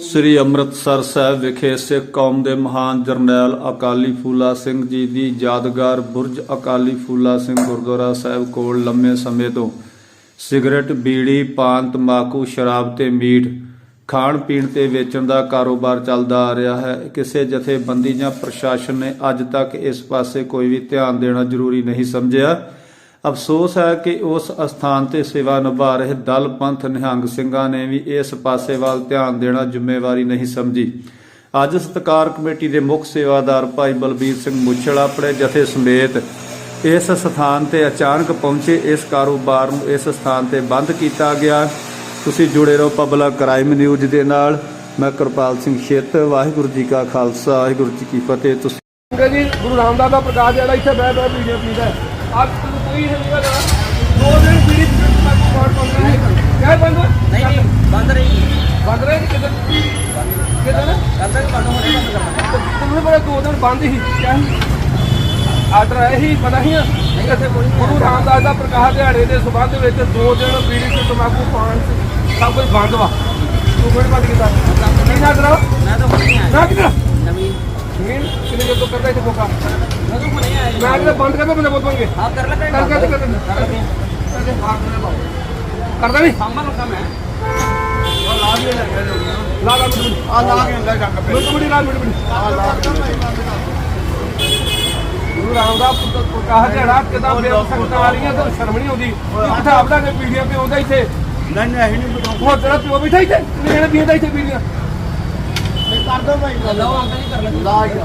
ਸ੍ਰੀ ਅੰਮ੍ਰਿਤਸਰ ਸਾਹਿਬ ਵਿਖੇ ਸਿੱਖ ਕੌਮ ਦੇ ਮਹਾਨ ਜਰਨੈਲ ਅਕਾਲੀ ਫੂਲਾ ਸਿੰਘ ਜੀ ਦੀ ਯਾਦਗਾਰ ਬੁਰਜ ਅਕਾਲੀ ਫੂਲਾ ਸਿੰਘ ਗੁਰਦੁਆਰਾ ਸਾਹਿਬ ਕੋਲ ਲੰਮੇ ਸਮੇਂ ਤੋਂ ਸਿਗਰਟ, ਬੀੜੀ, ਪਾਨ, ਤੰਬਾਕੂ, ਸ਼ਰਾਬ ਤੇ ਮੀਟ ਖਾਣ ਪੀਣ ਤੇ ਵੇਚਣ ਦਾ ਕਾਰੋਬਾਰ ਚੱਲਦਾ ਆ ਰਿਹਾ ਹੈ। ਕਿਸੇ ਜਥੇਬੰਦੀ ਜਾਂ ਪ੍ਰਸ਼ਾਸਨ ਨੇ ਅੱਜ ਤੱਕ ਇਸ ਪਾਸੇ ਕੋਈ ਵੀ ਧਿਆਨ ਦੇਣਾ ਜ਼ਰੂਰੀ ਨਹੀਂ ਸਮਝਿਆ। ਅਫਸੋਸ ਹੈ ਕਿ ਉਸ ਅਸਥਾਨ ਤੇ ਸੇਵਾ ਨਿਭਾ ਰਹੇ ਦਲ ਪੰਥ ਨਿਹੰਗ ਸਿੰਘਾਂ ਨੇ ਵੀ ਇਸ ਪਾਸੇ ਵੱਲ ਧਿਆਨ ਦੇਣਾ ਜ਼ਿੰਮੇਵਾਰੀ ਨਹੀਂ ਸਮਝੀ। ਅੱਜ ਸਤਕਾਰ ਕਮੇਟੀ ਦੇ ਮੁੱਖ ਸੇਵਾਦਾਰ ਭਾਈ ਬਲਬੀਰ ਸਿੰਘ ਮੁੱਛਲ ਆਪਣੇ ਜਥੇ ਸਮੇਤ ਇਸ ਸਥਾਨ ਤੇ ਅਚਾਨਕ ਪਹੁੰਚੇ। ਇਸ ਕਾਰੋਬਾਰ ਨੂੰ ਇਸ ਸਥਾਨ ਤੇ ਬੰਦ ਕੀਤਾ ਗਿਆ। ਤੁਸੀਂ ਜੁੜੇ ਰਹੋ ਪਬਲਿਕ ਕ੍ਰਾਈਮ ਨਿਊਜ਼ ਦੇ ਨਾਲ। ਮੈਂ ਕਿਰਪਾਲ ਸਿੰਘ ਛੇਤ, ਵਾਹਿਗੁਰੂ ਜੀ ਕਾ ਖਾਲਸਾ, ਵਾਹਿਗੁਰੂ ਜੀ ਕੀ ਫਤਿਹ। ਤੁਸੀਂ ਜੀ ਗੁਰੂ ਰਾਮਦਾਸ ਦਾ ਪ੍ਰਕਾਸ਼ ਜਿਹੜਾ ਇੱਥੇ ਬਹਿ ਬਹਿ ਵੀਡੀਓ ਪੀਦਾ ਹੈ ਹੈ ਨਹੀਂ ਹੈਗਾ। ਦੋ ਦਿਨ ਪੀੜੀ ਤੱਕ ਮੈਂ ਕੋਲ ਪਾਉਂਦਾ ਹੈ ਕਿਹ ਬੰਦ ਨਹੀਂ ਨਹੀਂ ਬੰਦ ਰਹੀ ਬੰਦ ਰਹੇ ਕਿ ਕਿਦਾਂ ਕਿਦਾਂ ਕਦ ਤੱਕ ਬੰਦ ਹੋਣੇ ਬੰਦ ਕਰਨਾ। ਤੁਹਾਨੂੰ ਬੜਾ ਦੋ ਦਿਨ ਬੰਦ ਹੀ ਕਿਆ ਆਰਡਰ ਆਇਆ ਹੀ ਪਤਾ ਹੀ ਨਹੀਂ ਇੱਥੇ ਕੋਈ ਗੁਰੂ ਰਾਮਦਾਸ ਦਾ ਪ੍ਰਕਾਸ਼ ਦਿਹਾੜੇ ਦੇ ਸਬੰਧ ਵਿੱਚ ਦੋ ਦਿਨ ਬੀੜੀ ਤੇ ਤਮਾਕੂ ਪਾਣ ਸਭ ਕੁਝ ਬੰਦ ਵਾ। ਤੂੰ ਕੋਈ ਬੰਦ ਕੀਤਾ। ਨਹੀਂ ਨਾ ਕਰਾ ਮੈਂ ਤਾਂ ਹੁਣੇ ਆਇਆ। ਨਾ ਕਿਧਰ? ਨਵੀਂ ਮੀਨ ਕਿੰਨੇ ਜਦੋਂ ਤੋਂ ਕਰਦਾ ਇੱਥੇ ਕੋਕਾ ਤਾਂ ਹੁਣੇ ਆਇਆ ਮੈਂ ਕਿਤੇ ਬੰਦ ਕਰਦਾ ਬੰਦੇ ਬਹੁਤ ਬੰਗੇ ਆਪ ਕਰ ਲੈ ਕਰ ਕਰ ਕਰ ਕਰ ਕਰਦਾ ਨਹੀਂ ਸਾਮਾਂ ਲੱਗਾ ਮੈਂ ਲਾ ਲਾ ਮਿੰਟ ਆ ਲਾ ਕੇ ਅੰਦਰ ਜਾ ਕੇ ਮਿੰਟ ਮਿੰਟ ਲਾ ਮਿੰਟ ਮਿੰਟ ਆ ਲਾ ਗੁਰੂ ਰਾਮਦਾਸ ਪ੍ਰਕਾਸ਼ ਜਿਹੜਾ ਕਿਦਾਂ ਬੇਵਕਤਾਂ ਵਾਲੀਆਂ ਤਾਂ ਸ਼ਰਮ ਨਹੀਂ ਆਉਂਦੀ। ਕਿੱਥੇ ਆਪਦਾ ਕੇ ਪੀੜੀਆਂ ਤੇ ਆਉਂਦਾ ਇੱਥੇ? ਨਹੀਂ ਨਹੀਂ ਨਹੀਂ ਬਤਾਓ ਉਹ ਤੇਰਾ ਪਿਓ ਬਿਠਾ ਇੱਥੇ। ਲੈਣ ਵੀ ਇੱਥੇ ਪੀੜੀਆਂ। ਕਰ ਦੋ ਭਾਈ ਲਓ। ਅੰਕਲ ਹੀ ਕਰ ਲੈ ਲਾ ਗਿਆ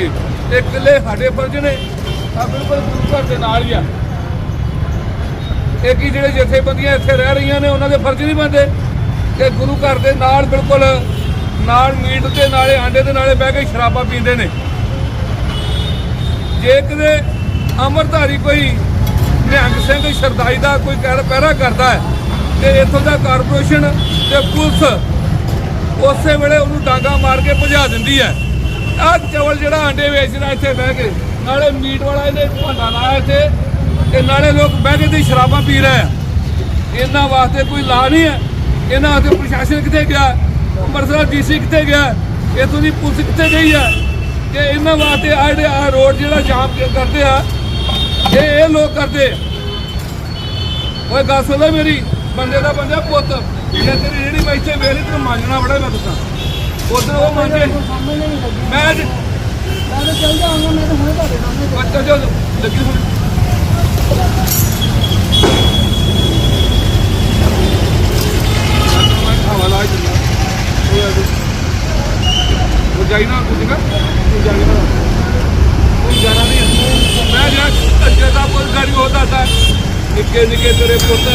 ਜੀ ਇਹ ਕਿਲੇ ਸਾਡੇ ਫਰਜ਼ ਨੇ ਆ ਬਿਲਕੁਲ ਗੁਰੂ ਘਰ ਦੇ ਨਾਲ ਹੀ ਆ। ਇਹ ਕੀ ਜਿਹੜੇ ਜਥੇਬੰਦੀਆਂ ਇੱਥੇ ਰਹਿ ਰਹੀਆਂ ਨੇ, ਉਹਨਾਂ ਦੇ ਫਰਜ਼ ਨਹੀਂ ਬਣਦੇ? ਕਿ ਗੁਰੂ ਘਰ ਦੇ ਨਾਲ ਬਿਲਕੁਲ, ਨਾਲ ਮੀਟ ਤੇ ਨਾਲੇ, ਆਂਡੇ ਦੇ ਨਾਲੇ ਬਹਿ ਕੇ ਸ਼ਰਾਬਾਂ ਪੀਂਦੇ ਨੇ। ਜੇ ਕਿਤੇ ਅਮਰਧਾਰੀ ਕੋਈ ਨਿਹੰਗ ਸਿੰਘ ਸ਼ਰਦਾਈ ਦਾ ਕੋਈ ਕਹਿ ਪਹਿਰਾ ਕਰਦਾ ਹੈ, ਤੇ ਇੱਥੋਂ ਦਾ ਕਾਰਪੋਰੇਸ਼ਨ ਤੇ ਪੁਲਿਸ ਉਸੇ ਵੇਲੇ ਉਹਨੂੰ ਡਾਂਗਾ ਮਾਰ ਕੇ ਭਜਾ ਦਿੰਦੀ ਹੈ। ਆਹ ਚਵਲ ਜਿਹੜਾ ਆਂਡੇ ਵੇਚਦਾ ਇੱਥੇ ਬਹਿ ਕੇ, ਨਾਲੇ ਮੀਟ ਵਾਲਾ ਇਹਨੇ ਭਾਂਡਾ ਲਾਇਆ ਇੱਥੇ, ਤੇ ਨਾਲੇ ਲੋਕ ਬਹਿ ਕੇ ਤੇ ਸ਼ਰਾਬਾਂ ਪੀ ਰਹੇ ਆ। ਇਹਨਾਂ ਵਾਸਤੇ ਕੋਈ ਲਾ ਨਹੀਂ ਹੈ। ਇਹਨਾਂ ਵਾਸਤੇ ਪ੍ਰਸ਼ਾਸਨ ਕਿੱਥੇ ਗਿਆ? ਅੰਮ੍ਰਿਤਸਰ ਡੀਸੀ ਕਿੱਥੇ ਗਿਆ? ਇੱਥੋਂ ਦੀ ਪੁਲਿਸ ਕਿੱਥੇ ਗਈ ਹੈ? ਕਿ ਇਹਨਾਂ ਵਾਸਤੇ ਆਹ ਜਿਹੜੇ ਆ ਰੋਡ ਜਿਹੜਾ ਜਾਮ ਕਰਦੇ ਆ, ਇਹ ਇਹ ਲੋਕ ਕਰਦੇ ਆ। ਓਏ ਗੱਲ ਸੁਣ ਮੇਰੀ, ਬੰਦੇ ਦਾ ਬੰਦਾ ਪੁੱਤ। ਜੇ ਤੇਰੀ ਜਿਹੜੀ ਮੈਂ ਇੱਥੇ ਵੇਲੀ ਤੈਨੂੰ ਮੰਨਣਾ ਬੜਾ ਮੈਂ ਦੱਸਾਂ। ਉਧਰ ਉਹ ਮੰਗੇ ਮੈਂ ਅੱਜ ਮੈਂ ਤਾਂ ਚੱਲ ਜਾਊਂਗਾ ਮੈਂ ਤਾਂ ਹੁਣੇ ਤੁਹਾਡੇ ਸਾਹਮਣੇ ਬੱਚਾ ਜੋ। ਲੱਗੀ ਹੁਣ ਜਾਈ ਨਾ ਕੁਝ ਨਾ ਜਾਈ ਨਾ। ਕੋਈ ਜਾਣਾ ਨਹੀਂ ਮੈਂ ਜਿਹੜਾ ਅੱਗੇ ਦਾ ਕੋਈ ਗਾੜੀ ਹੋਦਾ ਤਾਂ ਨਿੱਕੇ ਨਿੱਕੇ ਤੇਰੇ ਪੁੱਤ।